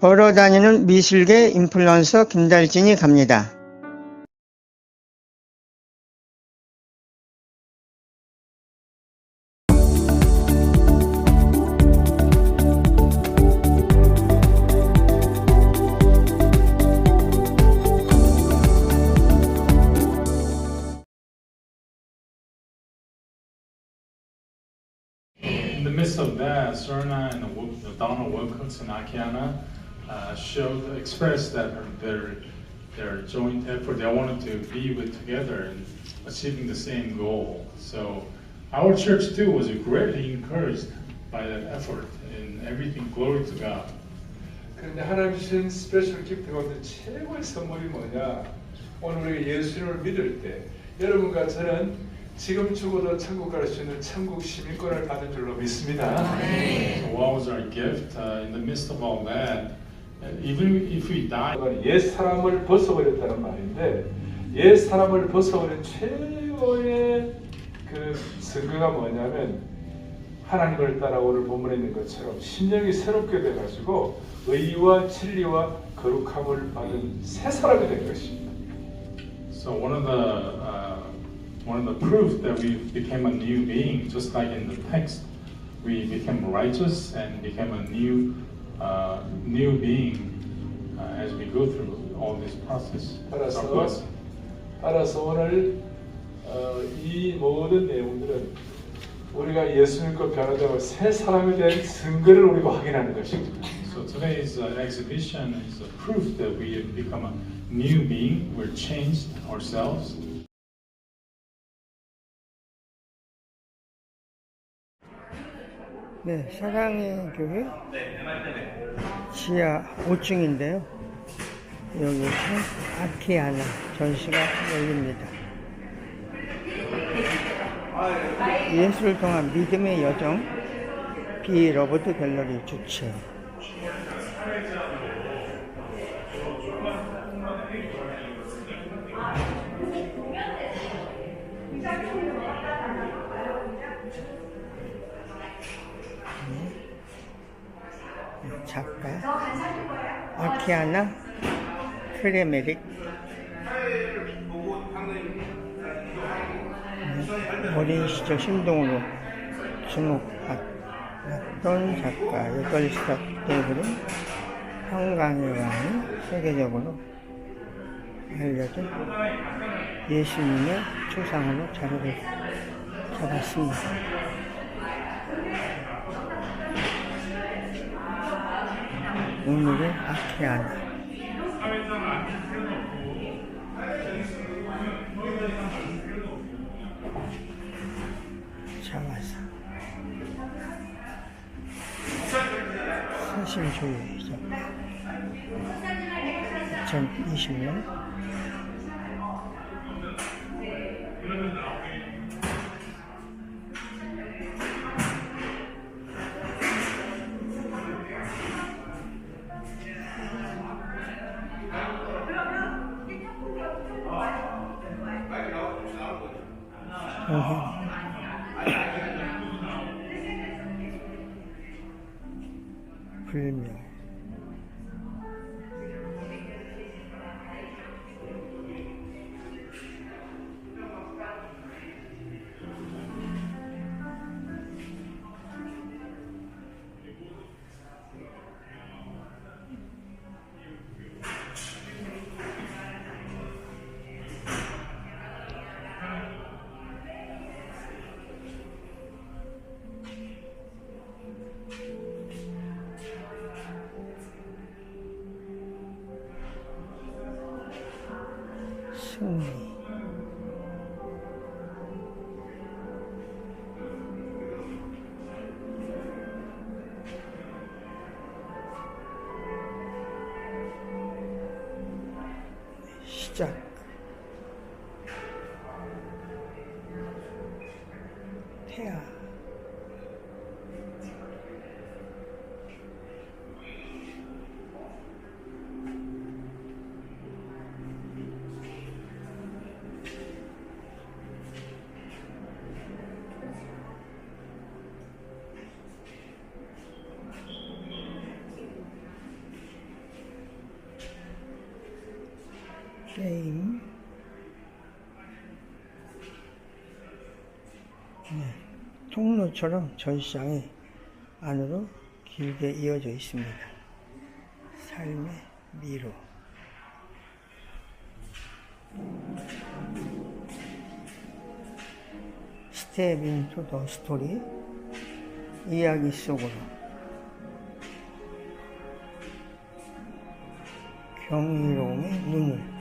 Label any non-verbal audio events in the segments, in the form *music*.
걸어다니는 미술계 인플루언서 김달진이 갑니다. uh, showed, expressed that their, their joint effort, they wanted to be with together and achieving the same goal. So our church too was greatly encouraged by that effort and everything, glory to God. 그런데 하나님 주신 스페셜 기프트 가운데 최고의 선물이 뭐냐? 오늘 우리가 예수님을 믿을 때 여러분과 저는 지금 죽어도 천국 갈 수 있는 천국 시민권을 받은 줄로 믿습니다. So what was our gift uh, in the midst of all that? Uh, Even if we die, 옛 사람을 벗어버렸다는 말인데 옛 사람을 벗어버린 최고의 그 증거가 뭐냐면 하나님을 따라 오늘 본문에 있는 것처럼 심령이 새롭게 돼가지고 의와 진리와 거룩함을 받은 새 사람이 된 것입니다. So one of the uh, one of the proof that we became a new being, just like in the text, we became righteous and became a new uh, new being uh, as we go through all this process. 따라서 God bless. 따라서 오늘 어, 이 모든 내용들은 우리가 예수 믿고 변화되고 새 사람에 대한 증거를 우리가 확인하는 것입니다. So today's uh, exhibition is a proof that we have become a new being. We're changed ourselves. 네, 사랑의 교회 지하 5층인데요. 여기서 아키아나 전시가 열립니다. 예술을 통한 믿음의 여정 비 로버트 갤러리 주최 아키아나 크레메릭 네, 어린 시절 신동으로 주목받던 작가 여덟 살 때부터 한강의 왕이 세계적으로 알려진 예수님의 초상으로 자리를 잡았습니다. 오늘의 아키아나 자와사 사실주의죠 2020년 게임. 네, 통로처럼 전시장이 안으로 길게 이어져 있습니다. 삶의 미로. 스텝 인투 더 스토리. 이야기 속으로. 경이로움의 눈을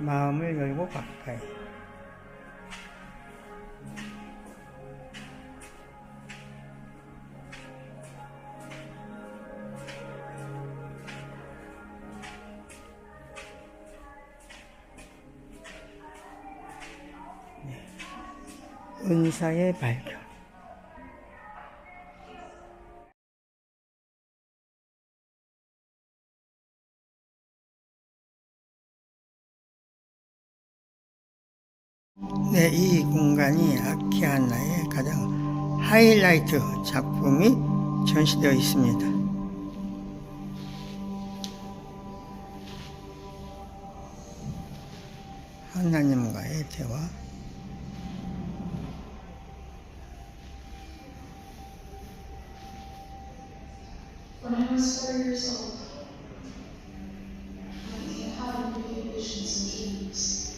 마음을 열고 가까이 네. 은사의 발견 하이라이트 작품이 전시되어 있습니다. 하나님과의 대화. When I was four years old, I began having vivid visions and dreams.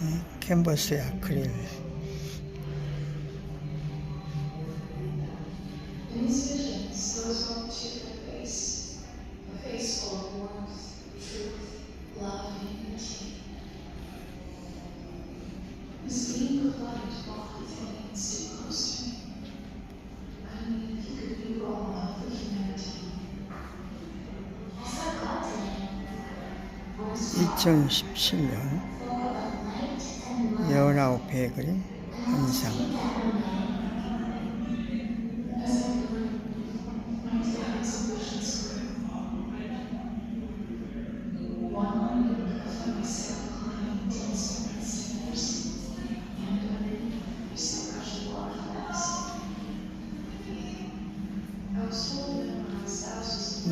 네, 캔버스의 아크릴. These visions, there was one particular face, a face full of warmth, truth, love, and unity. This beam of light walked with me and stayed close to me. I knew he could be all of the humanity. I saw God today. I was 2017년 19회의 그림 한상.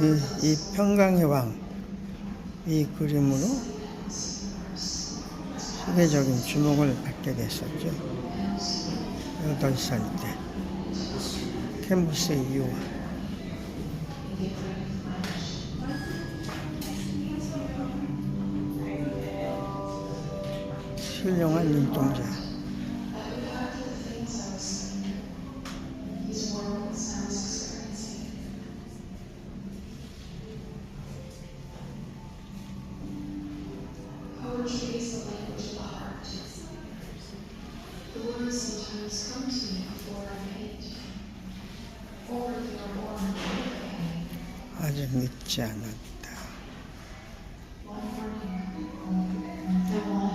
이, 이 평강의 왕, 이 그림으로 세계적인 주목을 받게 됐었죠. 8살 때. 캔버스의 이유와. 훌륭한 눈동자.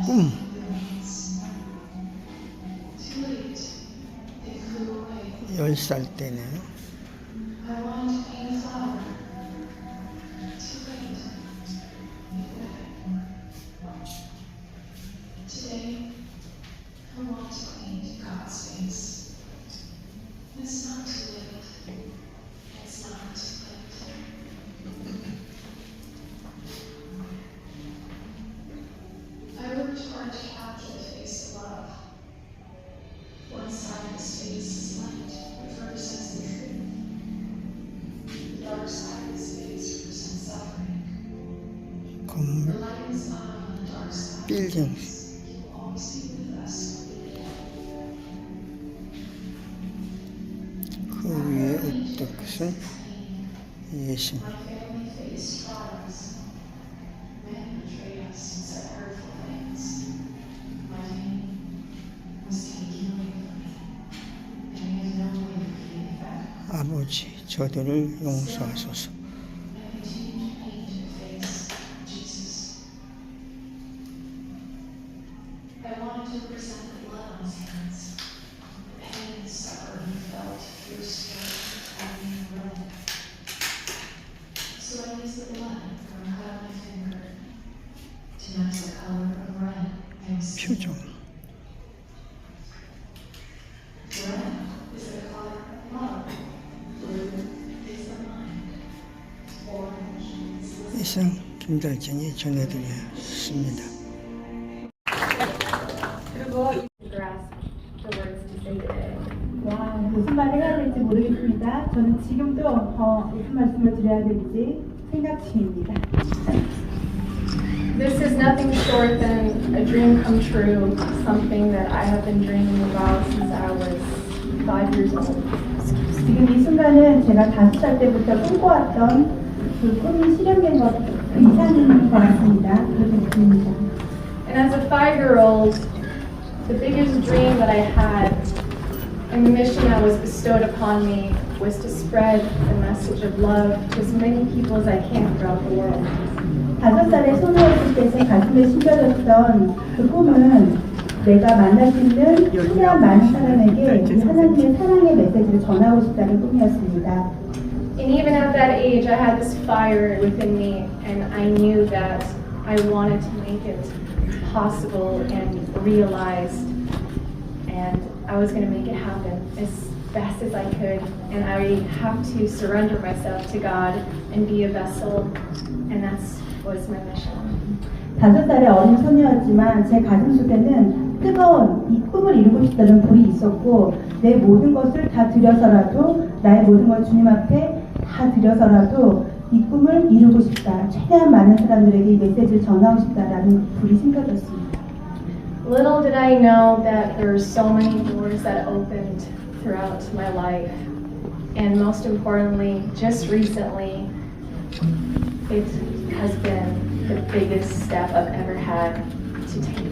Away. 10살 때네 no way of getting it back. 아버지, 저들을 용서하소서. Mind. 이상 김달정이 전해드렸습니다. 무슨 말을 해야 될지 모르겠습니다. 저는 지금도 어, 무슨 말씀을 드려야 될지 생각 중입니다. This is nothing short than a dream come true, something that I have been dreaming about since I was five years old. 지금 이 순간은 제가 다섯 살 때부터 꿈꿔왔던 그 꿈이 실현된 것, 그 이상인 것 같습니다. 그렇게 느낍니다. And as a five-year-old, the biggest dream that I had and the mission that was bestowed upon me was to spread the message of love to as many people as I can throughout the world. 다섯 살에 소녀였을 때 제 가슴에 심겨졌던 그 꿈은 내가 만날 수 있는 최대한 많은 사람에게 이 하나님의 사랑의 메시지를 전하고 싶다는 꿈이었습니다. And even at that age, I had this fire within me, and I knew that I wanted to make it possible and realized, and I was going to make it happen as best as I could. And I have to surrender myself to God and be a vessel, and that's was my mission. 다섯 살의 어린 소녀였지만 제 가슴 속에는 뜨거운 이 꿈을 이루고 싶다는 불이 있었고 내 모든 것을 다 들여서라도 나의 모든 걸 주님 앞에 다 들여서라도 이 꿈을 이루고 싶다. 최대한 많은 사람들에게 이 메시지를 전하고 싶다라는 불이 생겨졌습니다. Little did I know that there were so many doors that opened throughout my life. And most importantly, just recently, it has been the biggest step I've ever had to take.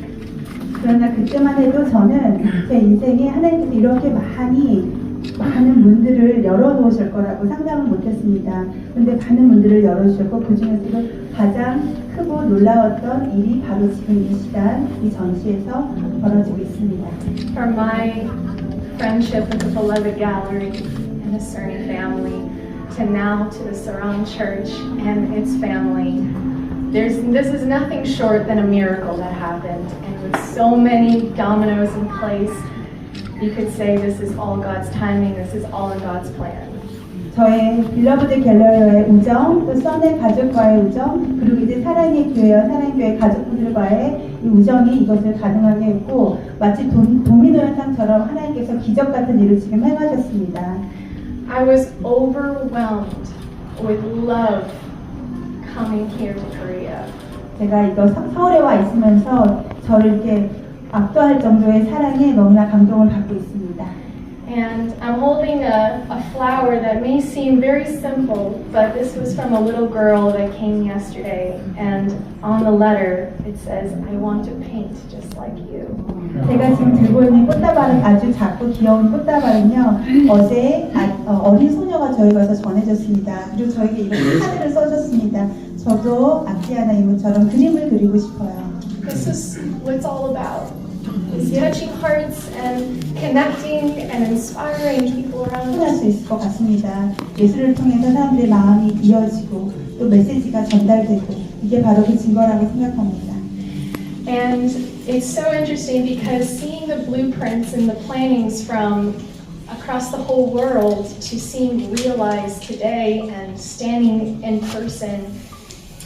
그러나 그때만 해도 저는 제 인생에 하나님께서 이렇게 많이 많은 문들을 열어놓으실 거라고 상상은 못했습니다. 근데 많은 문들을 열어주셨고 그 중에서도 가장 크고 놀라웠던 일이 바로 지금 이 시간 이 전시에서 벌어지고 있습니다. From my friendship with the Beloved Gallery and the Cerny family to now to the Sarang Church and its family, there's, this is nothing short than a miracle that happened. And with so many dominoes in place, you could say this is all God's timing, this is all in God's plan. 저의 빌러브드 갤러리와의 우정, 또 썬의 가족과의 우정, 그리고 이제 사랑의 교회와 사랑의 교회 가족분들과의 이 우정이 이것을 가능하게 했고 마치 도, 도미노 현상처럼 하나님께서 기적 같은 일을 지금 행하셨습니다. I was overwhelmed with love coming here to Korea. 제가 이거 서- 서울에 와 있으면서 저를 이렇게 압도할 정도의 사랑에 너무나 감동을 받고 있습니다. And I'm holding a, a flower that may seem very simple, but this was from a little girl that came yesterday. And on the letter, it says, I want to paint just like you. 제가 지금 들고 있는 꽃다발은 아주 작고 귀여운 꽃다발은요 어제 아, 린 소녀가 저희 가서 전해줬습니다. 그리고 저에게 이런 카드를 써줬습니다. 저도 아키아나 이모처럼 그림을 그리고 싶어요. This is what it's all about. Is touching hearts and connecting and inspiring people around 표현할 us. 수 있을 것 같습니다. 예술을 통해서 사람들의 마음이 이어지고 또 메시지가 전달되고 이게 바로 그 증거라고 생각합니다. And it's so interesting because seeing the blueprints and the plannings from across the whole world to seeing realized today and standing in person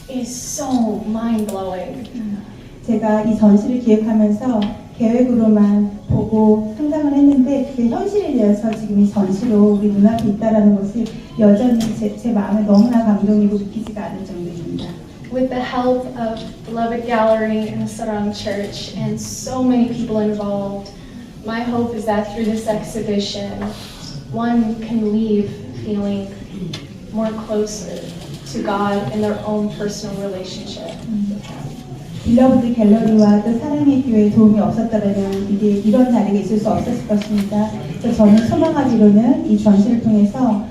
is so mind blowing. 제가 이 전시를 기획하면서 계획으로만 보고 상상을 했는데 그게 현실이 되어서 지금 이 전시로 우리 눈앞에 있다라는 것이 여전히 제, 제 마음에 너무나 감동이고 믿기지가 않을 정도입니다. With the help of Beloved Gallery and the Sarang Church and so many people involved, my hope is that through this exhibition, one can leave feeling more closer to God in their own personal relationship with Him. 빌러브드 갤러리와 또 사랑의 교회에 도움이 없었다면 이게 이런 자리가 있을 수 없었을 것입니다. 그래서 저는 소망하기로는 이 전시를 통해서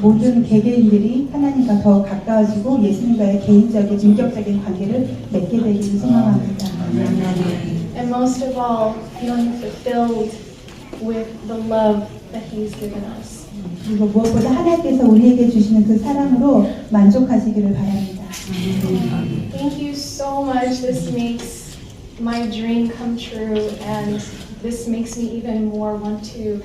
모든 개개인들이 하나님과 더 가까워지고 예수님과의 개인적인 인격적인 관계를 맺게 되기를 소망합니다. And most of all, feeling fulfilled with the love that He's given us. 그리고 무엇보다 하나님께서 우리에게 주시는 그 사랑으로 만족하시기를 바랍니다. Thank you so much. This makes my dream come true, and this makes me even more want to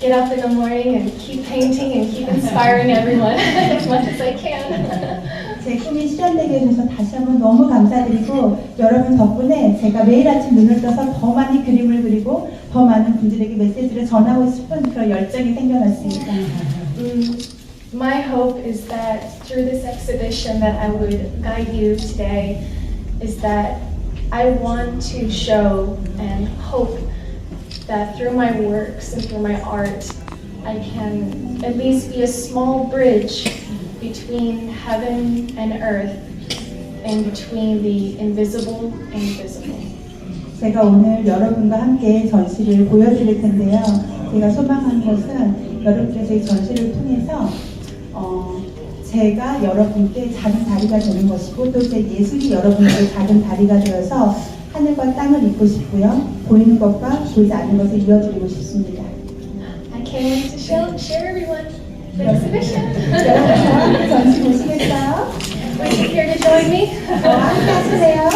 get up in the morning and keep painting and keep inspiring everyone *laughs* as much as I can. 제 제 꿈이 실현되게 해주셔서 다시 한번 너무 감사드리고 여러분 덕분에 제가 매일 아침 눈을 떠서 더 많이 그림을 그리고 더 많은 분들에게 메시지를 전하고 싶은 그런 열정이 생겨났습니다. Mm, My hope is that through this exhibition that I would guide you today is that I want to show and hope that through my works and through my art, I can at least be a small bridge between heaven and earth and between the invisible and visible. 제가 오늘 여러분과 함께 전시를 보여드릴 텐데요. 제가 소망하는 것은 여러분께서 이 전시를 통해서 어, 제가 여러분께 작은 다리가 되는 것이고 또 제 예술이 여러분께 작은 다리가 되어서 하늘과 땅을 잇고 싶고요. 보이는 것과 보이지 않는 것을 이어드리고 싶습니다. I can't wait to show, share everyone the exhibition. 여러분 전시 보시겠어요? Would you care to join me? 어, 함께 하실래요?